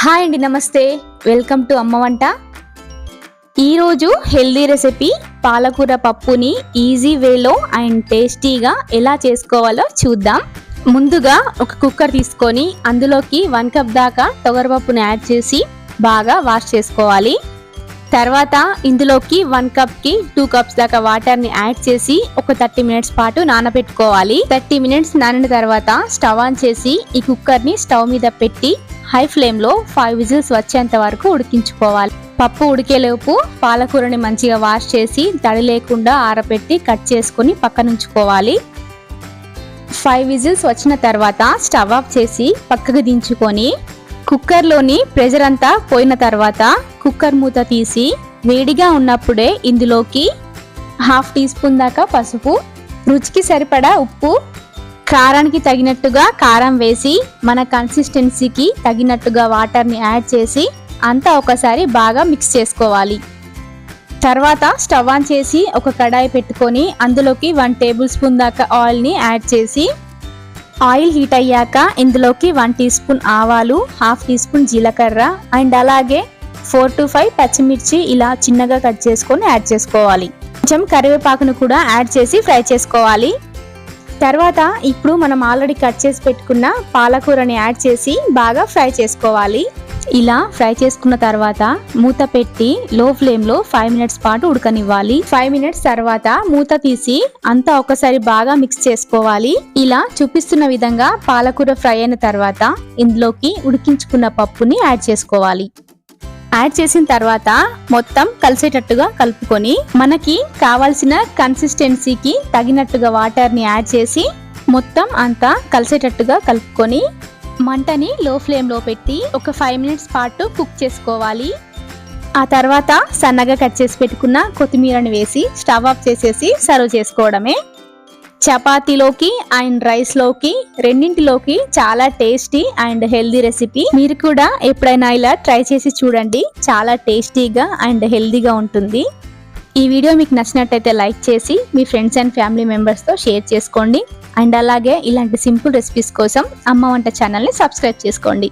Hi అండి నమస్తే. Welcome to అమ్మ వంట. ఈరోజు హెల్దీ రెసిపీ పాలకూర పప్పుని ఈజీ వేలో అండ్ టేస్టీగా ఎలా చేసుకోవాలో చూద్దాం. ముందుగా ఒక కుక్కర్ తీసుకొని అందులోకి వన్ కప్ దాకా తొగరపప్పుని యాడ్ చేసి బాగా వాష్ చేసుకోవాలి. తర్వాత ఇందులోకి వన్ కప్కి టూ కప్స్ దాకా వాటర్ని యాడ్ చేసి ఒక థర్టీ మినిట్స్ పాటు నానబెట్టుకోవాలి. థర్టీ మినిట్స్ నానిన తర్వాత స్టవ్ ఆన్ చేసి ఈ కుక్కర్ని స్టవ్ మీద పెట్టి హై ఫ్లేమ్లో ఫైవ్ విజిల్స్ వచ్చేంత వరకు ఉడికించుకోవాలి. పప్పు ఉడికేలోపు పాలకూరని మంచిగా వాష్ చేసి తడి లేకుండా ఆరబెట్టి కట్ చేసుకుని పక్కనుంచుకోవాలి. ఫైవ్ విజిల్స్ వచ్చిన తర్వాత స్టవ్ ఆఫ్ చేసి పక్కకు దించుకొని కుక్కర్లోని ప్రెషర్ అంతా పోయిన తర్వాత కుక్కర్ మూత తీసి వేడిగా ఉన్నప్పుడే ఇందులోకి హాఫ్ టీ స్పూన్ దాకా పసుపు రుచికి సరిపడా ఉప్పు కారానికి తగినట్టుగా కారం వేసి మన కన్సిస్టెన్సీకి తగినట్టుగా వాటర్ని యాడ్ చేసి అంతా ఒకసారి బాగా మిక్స్ చేసుకోవాలి. తర్వాత స్టవ్ ఆన్ చేసి ఒక కడాయి పెట్టుకొని అందులోకి వన్ టేబుల్ స్పూన్ దాకా ఆయిల్ని యాడ్ చేసి ఆయిల్ హీట్ అయ్యాక ఇందులోకి వన్ టీ స్పూన్ ఆవాలు హాఫ్ టీ స్పూన్ జీలకర్ర అండ్ అలాగే ఫోర్ టు ఫైవ్ పచ్చిమిర్చి ఇలా చిన్నగా కట్ చేసుకొని యాడ్ చేసుకోవాలి. కొంచెం కరివేపాకును కూడా యాడ్ చేసి ఫ్రై చేసుకోవాలి. తర్వాత ఇప్పుడు మనం ఆల్రెడీ కట్ చేసి పెట్టుకున్న పాలకూరని యాడ్ చేసి బాగా ఫ్రై చేసుకోవాలి. ఇలా ఫ్రై చేసుకున్న తర్వాత మూత పెట్టి లో ఫ్లేమ్లో ఫైవ్ మినిట్స్ పాటు ఉడకనివ్వాలి. ఫైవ్ మినిట్స్ తర్వాత మూత తీసి అంతా ఒకసారి బాగా మిక్స్ చేసుకోవాలి. ఇలా చూపిస్తున్న విధంగా పాలకూర ఫ్రై అయిన తర్వాత ఇందులోకి ఉడికించుకున్న పప్పుని యాడ్ చేసుకోవాలి. యాడ్ చేసిన తర్వాత మొత్తం కలిసేటట్టుగా కలుపుకొని మనకి కావాల్సిన కన్సిస్టెన్సీకి తగినట్టుగా వాటర్ని యాడ్ చేసి మొత్తం అంతా కలిసేటట్టుగా కలుపుకొని మంటని లో ఫ్లేమ్లో పెట్టి ఒక ఫైవ్ మినిట్స్ పాటు కుక్ చేసుకోవాలి. ఆ తర్వాత సన్నగా కట్ చేసి పెట్టుకున్న కొత్తిమీరని వేసి స్టవ్ ఆఫ్ చేసేసి సర్వ్ చేసుకోవడమే. చపాతీలోకి అండ్ రైస్లోకి రెండింటిలోకి చాలా టేస్టీ అండ్ హెల్దీ రెసిపీ. మీరు కూడా ఎప్పుడైనా ఇలా ట్రై చేసి చూడండి. చాలా టేస్టీగా అండ్ హెల్దీగా ఉంటుంది. ఈ వీడియో మీకు నచ్చినట్టయితే లైక్ చేసి మీ ఫ్రెండ్స్ అండ్ ఫ్యామిలీ మెంబర్స్తో షేర్ చేసుకోండి. అండ్ అలాగే ఇలాంటి సింపుల్ రెసిపీస్ కోసం అమ్మ వంట ఛానల్ని సబ్స్క్రైబ్ చేసుకోండి.